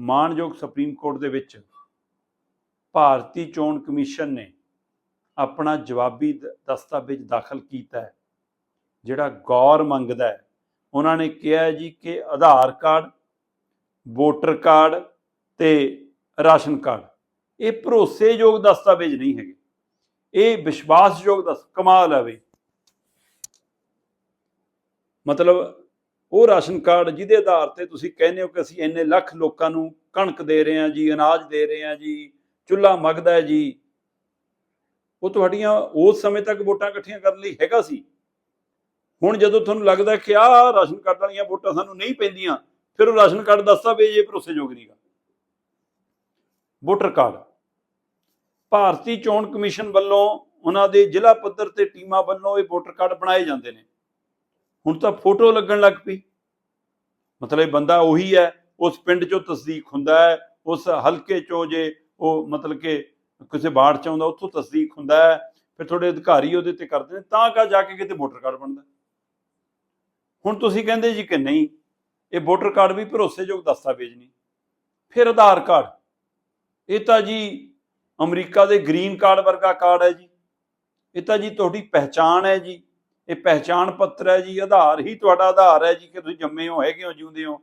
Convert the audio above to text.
ਮਾਨਯੋਗ supreme court ਦੇ ਵਿੱਚ ਭਾਰਤੀ ਚੋਣ ਕਮਿਸ਼ਨ ਨੇ ਆਪਣਾ ਜਵਾਬੀ ਦ- ਦਸਤਾਵੇਜ਼ ਦਾਖਲ ਕੀਤਾ ਹੈ, ਜਿਹੜਾ ਗੌਰ ਮੰਗਦਾ ਹੈ। ਉਹਨਾਂ ਨੇ ਕਿਹਾ ਜੀ ਕਿ ਆਧਾਰ ਕਾਰਡ, ਵੋਟਰ ਕਾਰਡ ਤੇ ਰਾਸ਼ਨ ਕਾਰਡ, ਇਹ ਭਰੋਸੇਯੋਗ ਦਸਤਾਵੇਜ਼ ਨਹੀਂ ਹੈਗੇ। ਇਹ ਵਿਸ਼ਵਾਸਯੋਗ ਦਸ, ਕਮਾਲ ਹੈ ਬਈ। ਮਤਲਬ ਉਹ ਰਾਸ਼ਨ ਕਾਰਡ ਜਿਹਦੇ ਆਧਾਰ ਤੇ ਤੁਸੀਂ ਕਹਿੰਦੇ ਹੋ ਕਿ ਅਸੀਂ ਇੰਨੇ ਲੱਖ ਲੋਕਾਂ ਨੂੰ ਕਣਕ ਦੇ ਰਹੇ ਹਾਂ ਜੀ, ਅਨਾਜ ਦੇ ਰਹੇ ਹਾਂ ਜੀ, ਚੁੱਲ੍ਹਾ ਮਗਦਾ ਹੈ ਜੀ। ਉਹ ਤੁਹਾਡੀਆਂ ਉਸ ਸਮੇਂ ਤੱਕ ਵੋਟਾਂ ਇਕੱਠੀਆਂ ਕਰਨ ਲਈ ਹੈਗਾ ਸੀ। ਹੁਣ ਜਦੋਂ ਤੁਹਾਨੂੰ ਲੱਗਦਾ ਕਿ ਆਹ ਰਾਸ਼ਨ ਕਾਰਡ ਵਾਲੀਆਂ ਵੋਟਾਂ ਸਾਨੂੰ ਨਹੀਂ ਪੈਂਦੀਆਂ, ਫਿਰ ਉਹ ਰਾਸ਼ਨ ਕਾਰਡ ਦਸਤਾਵੇਜ਼ ਇਹ ਭਰੋਸੇਯੋਗ ਨਹੀਂਗਾ। Voter card. ਭਾਰਤੀ ਚੋਣ ਕਮਿਸ਼ਨ ਵੱਲੋਂ ਉਹਨਾਂ ਦੇ ਜ਼ਿਲ੍ਹਾ ਪੱਧਰ ਤੇ ਟੀਮਾਂ ਵੱਲੋਂ ਇਹ ਵੋਟਰ ਕਾਰਡ ਬਣਾਏ ਜਾਂਦੇ ਨੇ। ਹੁਣ ਤਾਂ ਫੋਟੋ ਲੱਗਣ ਲੱਗ ਪਈ। ਮਤਲਬ ਇਹ ਬੰਦਾ ਉਹੀ ਹੈ, ਉਸ ਪਿੰਡ ਚੋਂ ਤਸਦੀਕ ਹੁੰਦਾ ਹੈ, ਉਸ ਹਲਕੇ ਚੋਂ ਜੇ ਉਹ ਮਤਲਬ ਕਿ ਕਿਸੇ ਬਾੜ ਚ ਆਉਂਦਾ, ਉੱਥੋਂ ਤਸਦੀਕ ਹੁੰਦਾ ਹੈ, ਫਿਰ ਤੁਹਾਡੇ ਅਧਿਕਾਰੀ ਉਹਦੇ ਤੇ ਕਰਦੇ ਨੇ, ਤਾਂ ਕਾ ਜਾ ਕੇ ਕਿਤੇ ਵੋਟਰ ਕਾਰਡ ਬਣਦਾ। ਹੁਣ ਤੁਸੀਂ ਕਹਿੰਦੇ ਜੀ ਕਿ ਨਹੀਂ, ਇਹ ਵੋਟਰ ਕਾਰਡ ਵੀ ਭਰੋਸੇਯੋਗ ਦਸਤਾਵੇਜ਼ ਨਹੀਂ, ਫਿਰ ਆਧਾਰ ਕਾਰਡ। ਇਹ ਤਾਂ ਜੀ ਅਮਰੀਕਾ ਦੇ ਗ੍ਰੀਨ ਕਾਰਡ ਵਰਗਾ ਕਾਰਡ ਹੈ ਜੀ। ਇਹ ਤਾਂ ਜੀ ਤੁਹਾਡੀ ਪਹਿਚਾਣ ਹੈ ਜੀ। ਇਹ ਪਹਿਚਾਣ ਪੱਤਰ ਹੈ ਜੀ, ਆਧਾਰ ਹੀ ਤੁਹਾਡਾ ਆਧਾਰ ਹੈ ਜੀ, ਕਿ ਤੁਸੀਂ ਜੰਮੇ ਹੋ, ਹੈਗੇ ਹੋ, ਜਿਉਂਦੇ ਹੋ।